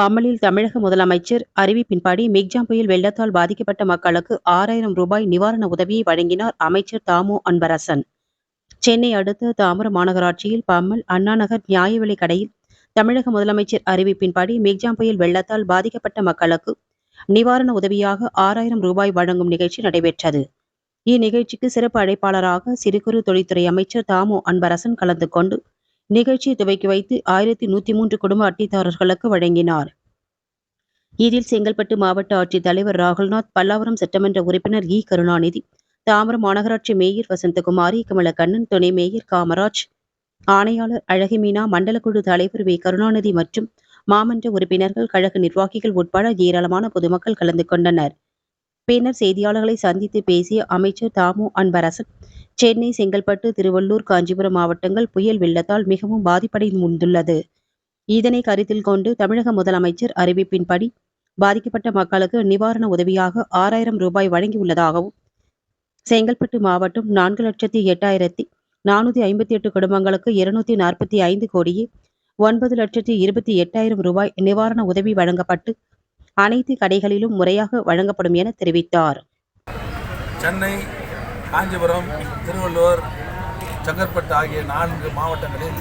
பம்மலில் தமிழக முதலமைச்சர் அறிவிப்பின்படி மிக்ஜாம் புயல் வெள்ளத்தால் பாதிக்கப்பட்ட மக்களுக்கு ஆறாயிரம் ரூபாய் நிவாரண உதவியை வழங்கினார் அமைச்சர் தாமு அன்பரசன். சென்னை அடுத்த தாம்பரம் மாநகராட்சியில் பம்மல் அண்ணாநகர் நியாய விலை கடையில் தமிழக முதலமைச்சர் அறிவிப்பின்படி மிக்ஜாம் புயல் வெள்ளத்தால் பாதிக்கப்பட்ட மக்களுக்கு நிவாரண உதவியாக ஆறாயிரம் ரூபாய் வழங்கும் நிகழ்ச்சி நடைபெற்றது. இந்நிகழ்ச்சிக்கு சிறப்பு அழைப்பாளராக சிறு குறு தொழில்துறை அமைச்சர் தாமு அன்பரசன் கலந்து கொண்டு நிகழ்ச்சியை துவக்கி வைத்து ஆயிரத்தி நூத்தி மூன்று குடும்ப அட்டைதாரர்களுக்கு வழங்கினார். இதில் செங்கல்பட்டு மாவட்ட ஆட்சித் தலைவர் ராகுல்நாத் பல்லாவரம் சட்டமன்ற உறுப்பினர் இ. கருணாநிதி தாம்பரம் மாநகராட்சி மேயர் வசந்தகுமாரி கமலக்கண்ணன் துணை மேயர் காமராஜ் ஆணையாளர் அழகிமீனா மண்டல குழு தலைவர் வி. கருணாநிதி மற்றும் மாமன்ற உறுப்பினர்கள் கழக நிர்வாகிகள் உட்பட ஏராளமான பொதுமக்கள் கலந்து கொண்டனர். பின்னர் செய்தியாளர்களை சந்தித்து பேசிய அமைச்சர் தாமு அன்பரசன் சென்னை செங்கல்பட்டு திருவள்ளூர் காஞ்சிபுரம் மாவட்டங்கள் புயல் வெள்ளத்தால் மிகவும் பாதிப்படைந்துள்ளது இதனை கருத்தில் கொண்டு தமிழக முதலமைச்சர் அறிவிப்பின்படி பாதிக்கப்பட்ட மக்களுக்கு நிவாரண உதவியாக ஆறாயிரம் ரூபாய் வழங்கியுள்ளதாகவும் செங்கல்பட்டு மாவட்டம் நான்கு லட்சத்தி எட்டாயிரத்தி நானூத்தி ஐம்பத்தி எட்டு குடும்பங்களுக்கு இருநூத்தி நாற்பத்தி ஐந்து கோடியே ஒன்பது லட்சத்தி இருபத்தி எட்டாயிரம் ரூபாய் நிவாரண உதவி வழங்கப்பட்டு அனைத்து கடைகளிலும் முறையாக வழங்கப்படும் என தெரிவித்தார். சென்னை காஞ்சிபுரம் திருவள்ளூர் செங்கற்பட்டு ஆகிய நான்கு மாவட்டங்களில்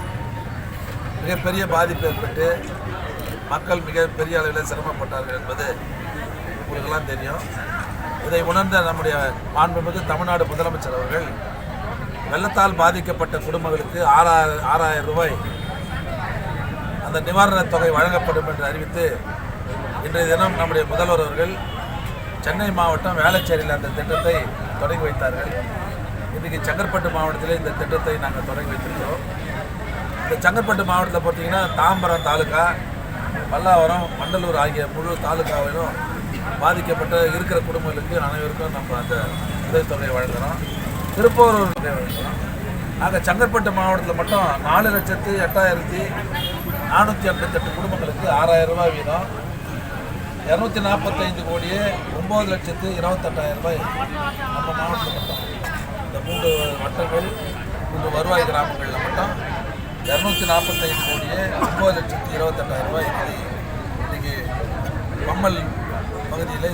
மிகப்பெரிய பாதிப்பு ஏற்பட்டு மக்கள் மிகப்பெரிய அளவில் சிரமப்பட்டார்கள் என்பது உங்களுக்கெல்லாம் தெரியும். இதை உணர்ந்த நம்முடைய மாண்புமிகு தமிழ்நாடு முதலமைச்சர் அவர்கள் வெள்ளத்தால் பாதிக்கப்பட்ட குடும்பங்களுக்கு ஆறாயிரம் ஆறாயிரம் ரூபாய் அந்த நிவாரணத் தொகை வழங்கப்படும் என்று அறிவித்து இன்றைய தினம் நம்முடைய முதல்வர் அவர்கள் சென்னை மாவட்டம் வேளச்சேரியில் அந்த திட்டத்தை தொடங்கி வைத்தார்கள். இன்றைக்கி செங்கற்பட்டு மாவட்டத்தில் இந்த திட்டத்தை நாங்கள் தொடங்கி வைத்திருக்கிறோம். இந்த செங்கற்பட்டு மாவட்டத்தில் பார்த்தீங்கன்னா தாம்பரம் தாலுக்கா பல்லாவரம் மண்டலூர் ஆகிய முழு தாலுக்காவிலும் பாதிக்கப்பட்ட இருக்கிற குடும்பங்களுக்கு அனைவருக்கும் நம்ம அந்த உதவித்தொகையை வழங்குகிறோம் திருப்பூர் வழங்குகிறோம் ஆக செங்கற்பட்டு மாவட்டத்தில் மட்டும் நாலு லட்சத்து எட்டாயிரத்தி நானூற்றி ஐம்பத்தெட்டு குடும்பங்களுக்கு ஆறாயிரம் ரூபாய் வீதம் இரநூத்தி நாற்பத்தைந்து கோடியே ஒம்பது லட்சத்து இருபத்தெட்டாயிரம் ரூபாய் நம்ம மாவட்டத்தில் மட்டும். இந்த மூன்று வட்டங்கள் மூன்று வருவாய் கிராமங்களில் மட்டும் இரநூத்தி நாற்பத்தைந்து கோடியே ஒம்பது லட்சத்து இருபத்தெட்டாயிரம் ரூபாய் இன்னைக்கு பம்மல் பகுதியில்